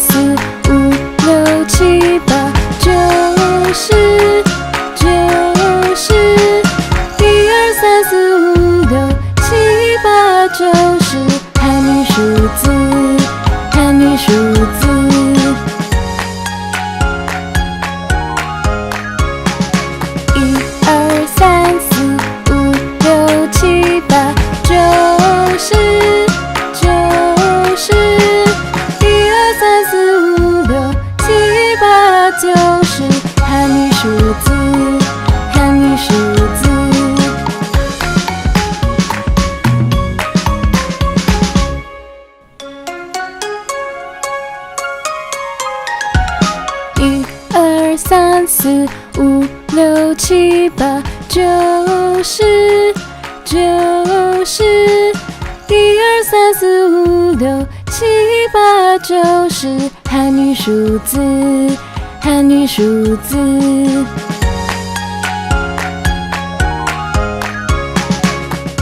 四五六七八九十三四五六七八九十九十，一二三四五六七八九十，汉语数字，汉语数字。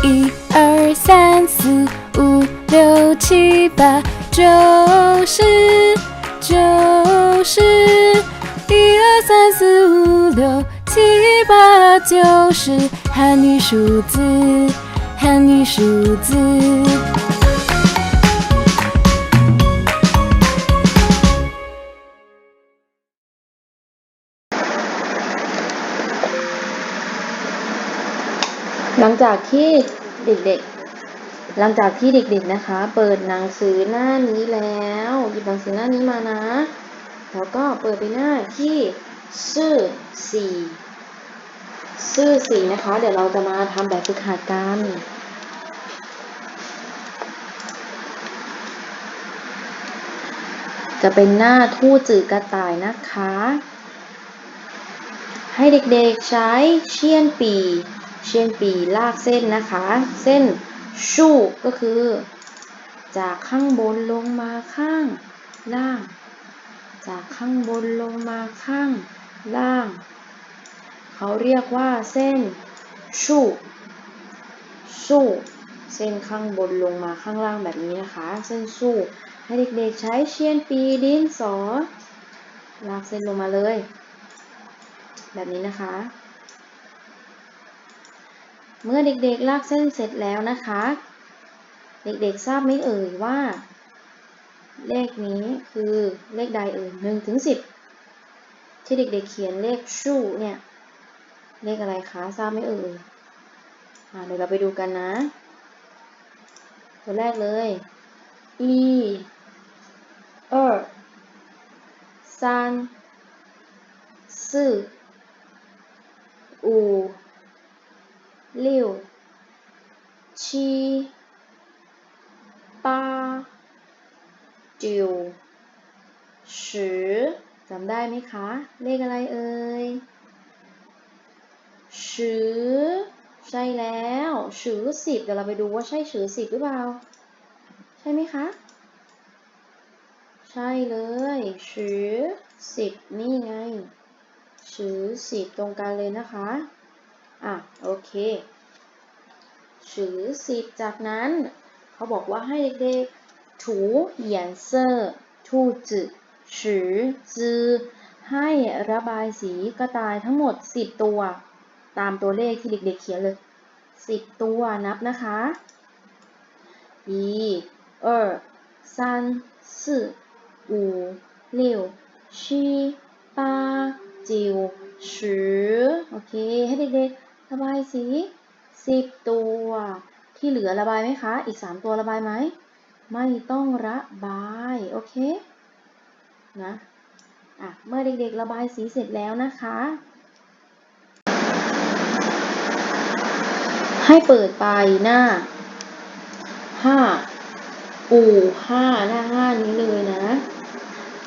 一二三四五六七八九十九十，三四五六七八九十，汉语数字，汉语数字。 หลังจากที่เด็กๆ หลังจากที่เด็กๆนะคะ เปิดหนังสือหน้านี้แล้วหยิบหนังสือหน้านี้มานะ แล้วก็เปิดไปหน้าที่ ซื่อสี่ซื่อสี่นะคะ เดี๋ยวเราจะมาทำแบบฝึกหัดกันจะเป็นหน้าทู่จือกระต่ายนะคะ ให้เด็กๆใช้เชียนปี เชียนปีลากเส้นนะคะ เส้นชู่ก็คือ จากข้างบนลงมาข้างล่าง จากข้างบนลงมาข้าง ล่าง เขาเรียกว่าเส้นชู่สู้เส้นข้างบนลงมาข้างล่างแบบนี้นะคะ เส้นสู้ให้เด็กๆใช้เชียนปีดินสอลากเส้นลงมาเลย แบบนี้นะคะ เมื่อเด็กๆลากเส้นเสร็จแล้วนะคะ เด็กๆทราบไหมเอ่ยว่า เลขนี้คือเลขใดเอ่ยหนึ่งถึงสิบ ที่เด็กๆเขียนเลขชู่เนี่ย เลขอะไรคะทราบไหมเอ่ยเดี๋ยวเราไปดูกันนะ ตัวแรกเลย อีเออซานซื่ออูลิวชีป้าจิวสิบ จำได้ไหมคะ เลขอะไรเอ่ยชือใช่แล้วชือสิบเดี๋ยวเราไปดูว่าใช่ชือสิบหรือเปล่า ใช่ไหมคะ ใช่เลยชือสิบนี่ไงชือสิบตรงกันเลยนะคะ อะ โอเคชือสิบจากนั้น เขาบอกว่าให้เด็กๆถูเหยียนเซอร์ทูจือ ฉือจือ ให้ระบายสีกระต่ายทั้งหมด 10 ตัว ตามตัวเลขที่เด็กๆเขียนเลย 10 ตัวนับนะคะอีเออสามสี่ห้าหกเจ็ดแปดเก้าสิบโอเค ให้เด็กๆ ระบายสีสิบตัว ที่เหลือระบายไหมคะ อีกสามตัวระบายไหม ไม่ต้องระบาย โอเค นะอะเมื่อเด็กๆระบายสีเสร็จแล้วนะคะ ให้เปิดไปหน้าห้าอู่ห้าหน้าห้านี้เลยนะ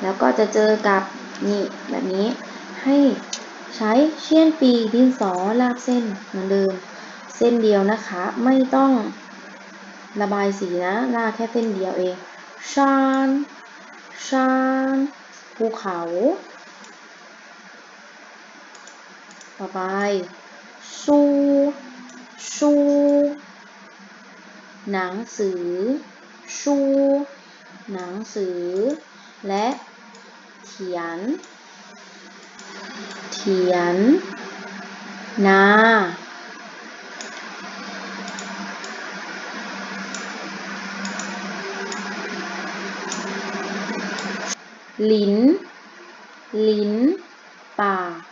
แล้วก็จะเจอกับนี่แบบนี้ให้ใช้เชียนปีดินสอลากเส้นเหมือนเดิม เส้นเดียวนะคะ ไม่ต้องระบายสีนะลากแค่เส้นเดียวเองชาน ชานภูเขา ต่อไปสู้สู้หนังสือ ชูหนังสือ และเถียนเถียน นา ลิ้น ลิ้นปาก